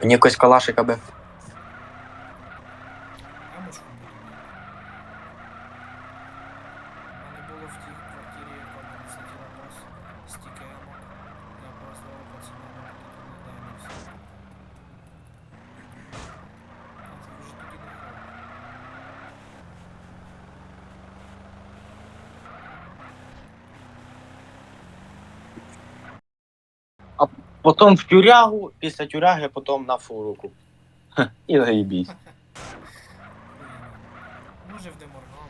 Мені якось калашика би. Ямочку буду. У мене було в тій квартирі, яка в мене сиділа бос, стільки ямок. Я просто пацанам туди не дай все. А це вже тоді не грав. Потім в тюрягу, після тюряги, потім на фуруку. Хе, І заїбісь. Може в Деморган.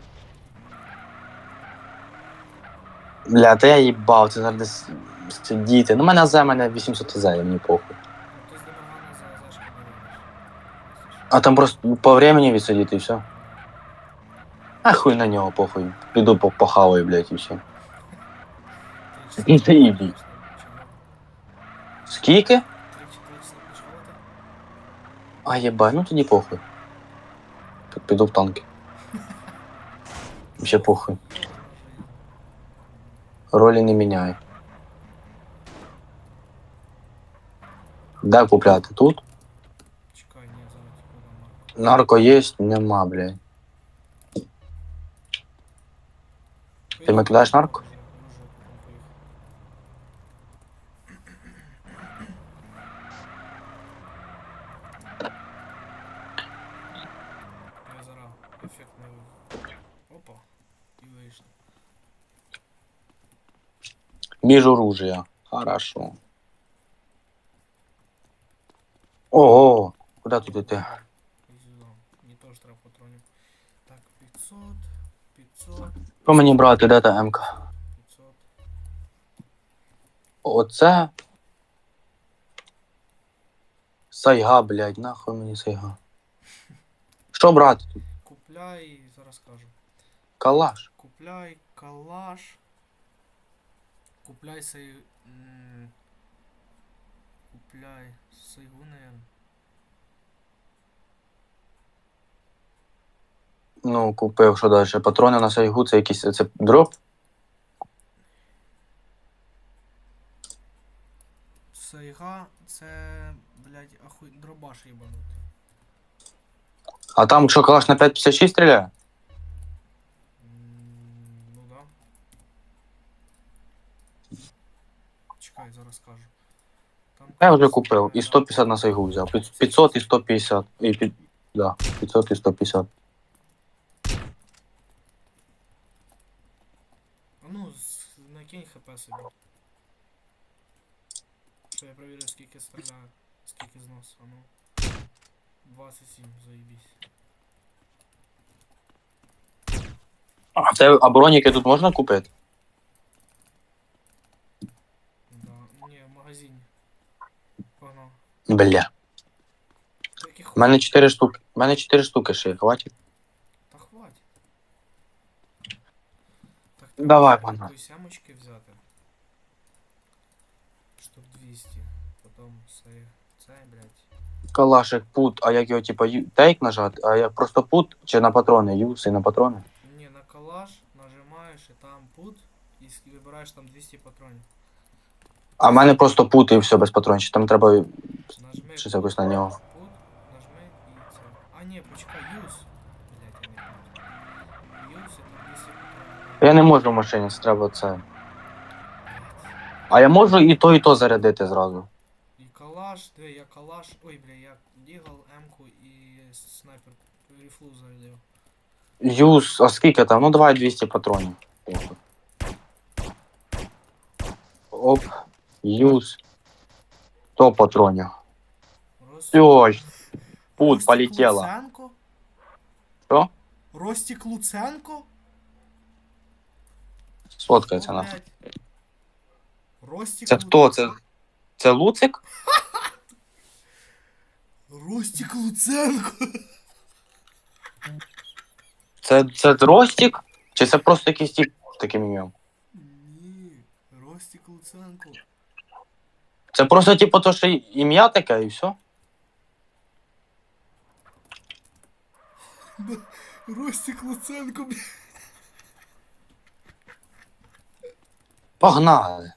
Бля, та я їбав, це зараз десь сидіти. Ну, мене за мене 800 за, мені похуй. Ти з Деморгана за зашки не вийдеш. А там просто по времени відсидіти і все. А хуй на нього похуй. Піду по- похаваю, блядь, і все. Ти їбі. Скільки? Тричі тричі не хавати? А єбать, ну тоді похуй. Пі- Піду в танки. Ще похуй. Ролі не міняє. Де купляти? Тут? Чекай, ні, зараз типу дам. Нарко є, нема, блядь. Ти мене кидаєш нарко? Вийшло. Між оружия. Хорошо. Ого, куди тут іти? Не то ж треба патронів. Так, 500, 500, Що мені брати, де та МК? 500. Оце. Сайга, блядь, нахуй мені сайга. Що брати тут? Купляй, зараз скажу. Калаш. Купляй калаш. Купляй сей... Купляй сайгу, наверное. Ну, купив, що далі? Патрони на сайгу, це якийсь це дроп. Сайга це, блядь, ахуй, дробаш їбанутий. А там що, калаш на 5.56 стріляє? М, Ну да. Чекай, зараз скажу. Там Я вже купив. І 150 на сайгу взяв. 500 і 150. І під... Да, 500 і 150. Ну, с- накинь хп собі. Що я перевірю, скільки стріляє, скільки знос, а ну. 27, заебись. А це а броніки тут можна купити? Да. Не, в магазині. Погнав. Бля. У мене 4 штуки. У мене 4 штуки ще, хватить. Та хватить. Так, Давай, треба пана. якоїсь ямочки взяти. Штук 200. Потім це, це, блядь. Калашик, пут, а як його типа ю- тейк нажати, а як просто пут чи на патрони, юз і на патрони? Не, на калаш нажимаєш і там пут, і с- вибираєш там 200 патронів. А в мене просто пут і все без патрончиків. Там треба Нажми щось якось на нього. пут, нажми і це. А ні, почекай, юз. Блядь, я не пам'ятаю. Юз і там 200. Я не можу в машині, це треба це. А я можу і то, і то зарядити зразу. І калаш, диви, я калаш. Ой, бля, я дігал, М-ку і снайпер ріфлу зарядив. Юз, а скільки там? Ну давай 200 патронів. Оп, юз. 100 патронів. Рос... Ой, пут, Ростік полетела. Луценко? Що? Ростік Луценко? Сфоткається О, на. блядь. Ростік Це хто? Це, це Луцик? Ростік Луценко. Це, це Ростік? Чи це просто якийсь тип з таким ім'ям? Ні, Ростік Луценко. Це просто типу то, що ім'я таке і все? Ростік Луценко, блядь. Погнали.